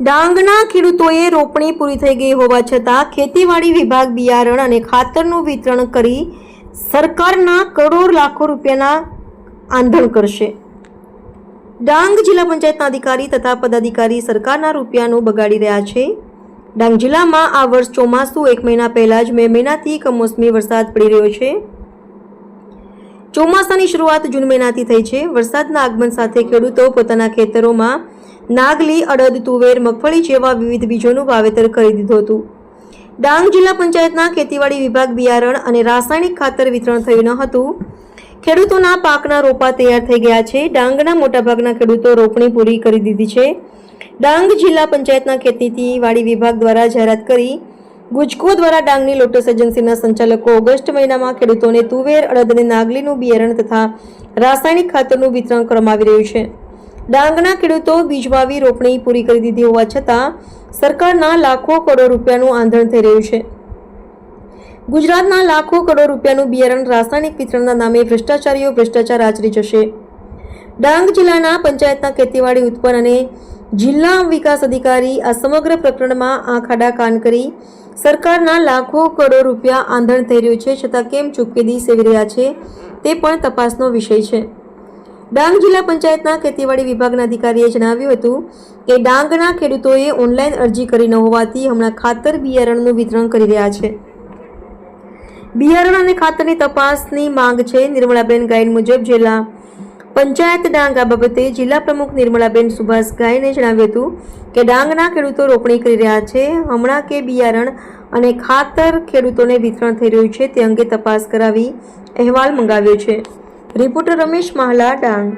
ડાંગના ખેડૂતોએ રોપણી પૂરી થઈ ગઈ હોવા છતાં ખેતીવાડી વિભાગ બિયારણ અને ખાતરનું વિતરણ કરી સરકારના કરોડ લાખો રૂપિયાના આંધણ કરશે. ડાંગ જિલ્લા પંચાયતના અધિકારી તથા પદાધિકારી સરકારના રૂપિયાનું બગાડી રહ્યા છે. ડાંગ જિલ્લામાં આ વર્ષ ચોમાસું એક મહિના પહેલાં જ મે મહિનાથી કમોસમી વરસાદ પડી રહ્યો છે. ચોમાસાની શરૂઆત જૂન મહિનાથી થઈ છે. વરસાદના આગમન સાથે ખેડૂતો પોતાના ખેતરોમાં નાગલી, અડદ, તુવેર, મગફળી જેવા વિવિધ બીજોનું વાવેતર કરી દીધું હતું. ડાંગ જિલ્લા પંચાયતના ખેતીવાડી વિભાગ બિયારણ અને રાસાયણિક ખાતર વિતરણ થયું ન હતું. ખેડૂતોના પાકના રોપા તૈયાર થઈ ગયા છે. ડાંગના મોટાભાગના ખેડૂતો રોપણી પૂરી કરી દીધી છે. ડાંગ જિલ્લા પંચાયતના ખેતીવાડી વિભાગ દ્વારા જાહેરાત કરી ગુજકો દ્વારા ડાંગની લોટસ એજન્સીના સંચાલકો ઓગસ્ટ મહિનામાં ખેડૂતોને તુવેર અડદ અને નાગલીનું બિયારણ તથા રાસાયણિક ખાતરનું વિતરણ કરવામાં આવી રહ્યું છે. ડાંગના ખેડૂતો બીજ વાવી, રોપણી પૂરી કરી દીધી હોવા છતાં સરકારના લાખો કરોડ રૂપિયાનું આંધણ થઈ રહ્યું છે. ગુજરાતના લાખો કરોડ રૂપિયાનું બિયારણ રાસાયણિક વિતરણના નામે ભ્રષ્ટાચારીઓ ભ્રષ્ટાચાર આચરી જશે. ડાંગ જિલ્લાના પંચાયતના ખેતીવાડી ઉત્પન્ન અને જિલ્લા વિકાસ અધિકારી આ સમગ્ર પ્રકરણમાં આંખાડા કાન કરી સરકારના લાખો કરોડ રૂપિયા આંધણ થઈ રહ્યું છે, છતાં કેમ ચૂપકેદી સેવી રહ્યા છે, તે પણ તપાસનો વિષય છે. ડાંગ જિલ્લા પંચાયતના ખેતીવાડી વિભાગના અધિકારીએ જણાવ્યું હતું કે ડાંગના ખેડૂતોએ ઓનલાઈન અરજી કરી ન હોવાથી હમણાં ખાતર બિયારણનું વિતરણ કરી રહ્યા છે. બિયારણ અને ખાતરની તપાસની માંગ છે, નિર્મળાબેન ગાઈડ મુજબ જિલ્લા પંચાયત ડાંગ આ બાબતે જિલ્લા પ્રમુખ નિર્મળાબેન સુભાષ ગાયને જણાવ્યું હતું કે ડાંગના ખેડૂતો રોપણી કરી રહ્યા છે. હમણાં કે બિયારણ અને ખાતર ખેડૂતોને વિતરણ થઈ રહ્યું છે તે અંગે તપાસ કરાવી અહેવાલ મંગાવ્યો છે. રિપોર્ટર રમેશ માહલા, ડાંગ.